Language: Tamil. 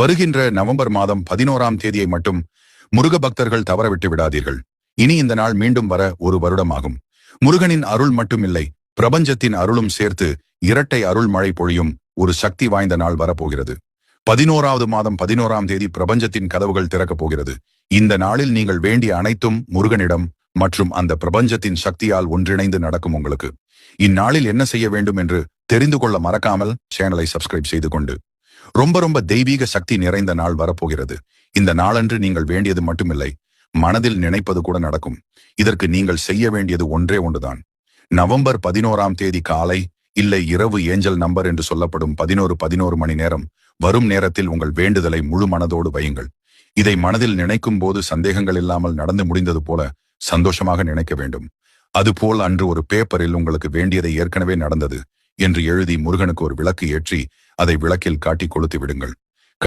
வருகின்ற நவம்பர் மாதம் பதினோராம் தேதியை மட்டும் முருக பக்தர்கள் தவறவிட்டு விடாதீர்கள். இனி இந்த நாள் மீண்டும் வர ஒரு வருடமாகும். முருகனின் அருள் மட்டுமில்லை பிரபஞ்சத்தின் அருளும் சேர்த்து இரட்டை அருள் மழை பொழியும் ஒரு சக்தி வாய்ந்த நாள் வரப்போகிறது. பதினோராவது மாதம் பதினோராம் தேதி பிரபஞ்சத்தின் கதவுகள் திறக்கப் போகிறது. இந்த நாளில் நீங்கள் வேண்டிய அனைத்தும் முருகனிடம் மற்றும் அந்த பிரபஞ்சத்தின் சக்தியால் ஒன்றிணைந்து நடக்கும் உங்களுக்கு. இந்நாளில் என்ன செய்ய வேண்டும் என்று தெரிந்து கொள்ள மறக்காமல் சேனலை சப்ஸ்கிரைப் செய்து கொண்டு ரொம்ப ரொம்ப தெய்வீக சக்தி நிறைந்த நாள் வரப்போகிறது. இந்த நாளன்று நீங்கள் வேண்டியது மட்டுமில்லை. மனதில் நினைப்பது கூட நடக்கும். இதற்கு நீங்கள் செய்ய வேண்டியது ஒன்றே ஒன்றுதான். நவம்பர் பதினோராம் தேதி காலை இல்லை இரவு ஏஞ்சல் நம்பர் என்று சொல்லப்படும் பதினோரு பதினோரு மணி நேரம் வரும் நேரத்தில் உங்கள் வேண்டுதலை முழு மனதோடு வையுங்கள். இதை மனதில் நினைக்கும் போது சந்தேகங்கள் இல்லாமல் நடந்து முடிந்தது போல சந்தோஷமாக நினைக்க வேண்டும். அதுபோல் அன்று ஒரு பேப்பரில் உங்களுக்கு வேண்டியதை ஏற்கனவே நடந்தது என்று எழுதி முருகனுக்கு ஒரு விளக்கு ஏற்றி அதை விளக்கில் காட்டி கொளுத்தி விடுங்கள்.